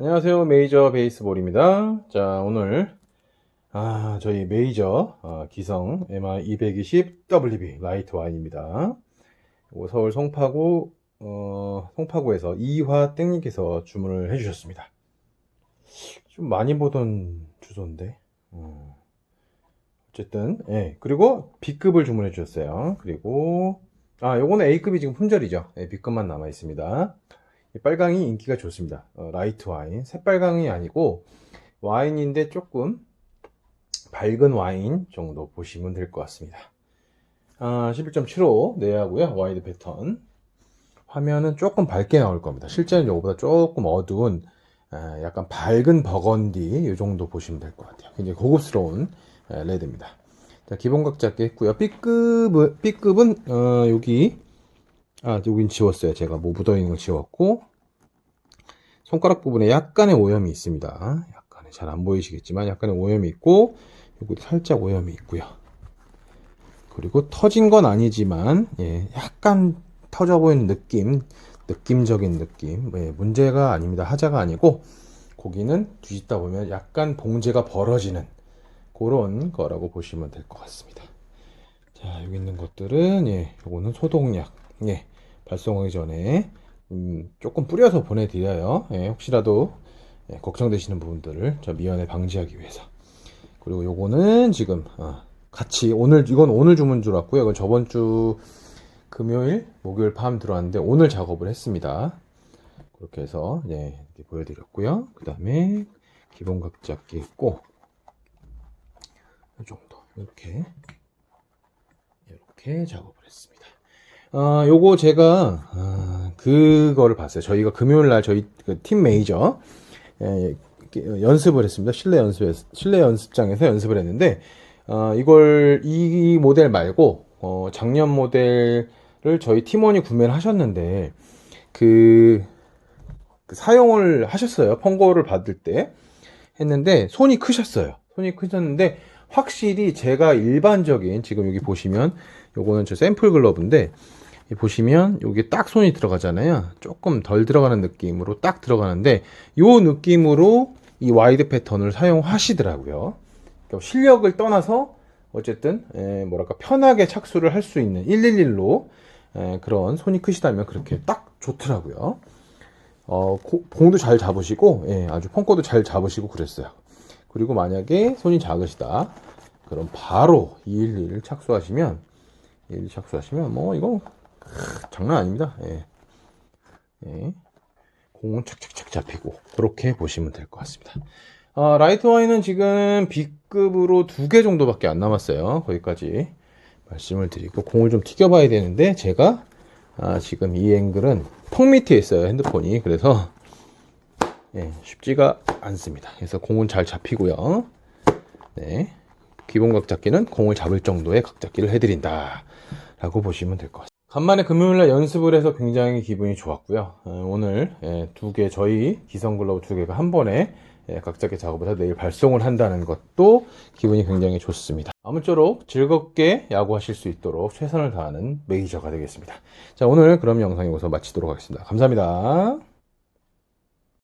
안녕하세요. 메이저 베이스볼입니다. 자, 오늘, 아, 저희 메이저, 어, 기성 MI220WB 라이트 와인입니다. 서울 송파구, 어, 송파구에서 이화 땡님께서 주문을 해주셨습니다. 좀 많이 보던 주소인데, 어, 어쨌든, 예. 그리고 B급을 주문해 주셨어요. 그리고, 아, 요거는 A급이 지금 품절이죠. 예, B급만 남아 있습니다. 이 빨강이 인기가 좋습니다. 어, 라이트 와인. 새빨강이 아니고 와인인데 조금 밝은 와인 정도 보시면 될 것 같습니다. 아, 11.75 내야고요. 와이드 패턴. 화면은 조금 밝게 나올 겁니다. 실제는 이거보다 조금 어두운 아, 약간 밝은 버건디 이 정도 보시면 될 것 같아요. 굉장히 고급스러운 아, 레드입니다. 자, 기본 각잡기 했고요. B급은, B급은 어, 여기 아, 여긴 지웠어요. 제가 뭐 묻어있는 걸 지웠고, 손가락 부분에 약간의 오염이 있습니다. 약간의, 잘 안 보이시겠지만, 약간의 오염이 있고, 여기도 살짝 오염이 있고요. 그리고 터진 건 아니지만, 예, 약간 터져 보이는 느낌, 느낌적인 느낌, 예, 문제가 아닙니다. 하자가 아니고, 고기는 뒤집다 보면 약간 봉제가 벌어지는 그런 거라고 보시면 될 것 같습니다. 자, 여기 있는 것들은, 예, 요거는 소독약. 예, 발송하기 전에 음, 조금 뿌려서 보내드려요. 예, 혹시라도 예, 걱정되시는 부분들을 저 미연에 방지하기 위해서. 그리고 요거는 지금 어, 같이 오늘 이건 오늘 주문 줄 알았고요. 이건 저번 주 금요일, 목요일 밤 들어왔는데 오늘 작업을 했습니다. 그렇게 해서 예, 보여드렸고요. 그 다음에 기본 각잡기 있고 이 정도 이렇게 이렇게 작업을 했습니다. 아, 요거 제가, 아, 그거를 봤어요. 저희가 금요일 날 저희 그팀 메이저, 예, 연습을 했습니다. 실내 연습, 실내 연습장에서 연습을 했는데, 아, 이걸, 이 모델 말고, 어, 작년 모델을 저희 팀원이 구매를 하셨는데, 그, 그 사용을 하셨어요. 펑고를 받을 때. 했는데, 손이 크셨어요. 손이 크셨는데, 확실히 제가 일반적인, 지금 여기 보시면, 요거는 저 샘플 글러브인데, 이 보시면 여기 딱 손이 들어가잖아요. 조금 덜 들어가는 느낌으로 딱 들어가는데 요 느낌으로 이 와이드 패턴을 사용하시더라고요. 그러니까 실력을 떠나서 어쨌든 에, 뭐랄까 편하게 착수를 할 수 있는 111로 에, 그런 손이 크시다면 그렇게 딱 좋더라고요. 어, 고, 봉도 잘 잡으시고 예, 아주 펑코도 잘 잡으시고 그랬어요. 그리고 만약에 손이 작으시다. 그럼 바로 211을 착수하시면 211 착수하시면 뭐 이거 장난 아닙니다. 예. 예. 공은 착착착 잡히고 그렇게 보시면 될 것 같습니다. 아, 라이트 와인은 지금 B급으로 두 개 정도밖에 안 남았어요. 거기까지 말씀을 드리고 공을 좀 튀겨봐야 되는데 제가 아, 지금 이 앵글은 턱 밑에 있어요 핸드폰이 그래서 예, 쉽지가 않습니다. 그래서 공은 잘 잡히고요. 네. 기본 각잡기는 공을 잡을 정도의 각잡기를 해드린다. 라고 보시면 될 것 같습니다. 간만에 금요일날 연습을 해서 굉장히 기분이 좋았고요. 어, 오늘 예, 두 개, 저희 기성글러브 두 개가 한 번에 예, 각자의 작업을 해서 내일 발송을 한다는 것도 기분이 굉장히 좋습니다. 아무쪼록 즐겁게 야구하실 수 있도록 최선을 다하는 메이저가 되겠습니다. 자, 오늘 그럼 영상 여기서 마치도록 하겠습니다. 감사합니다.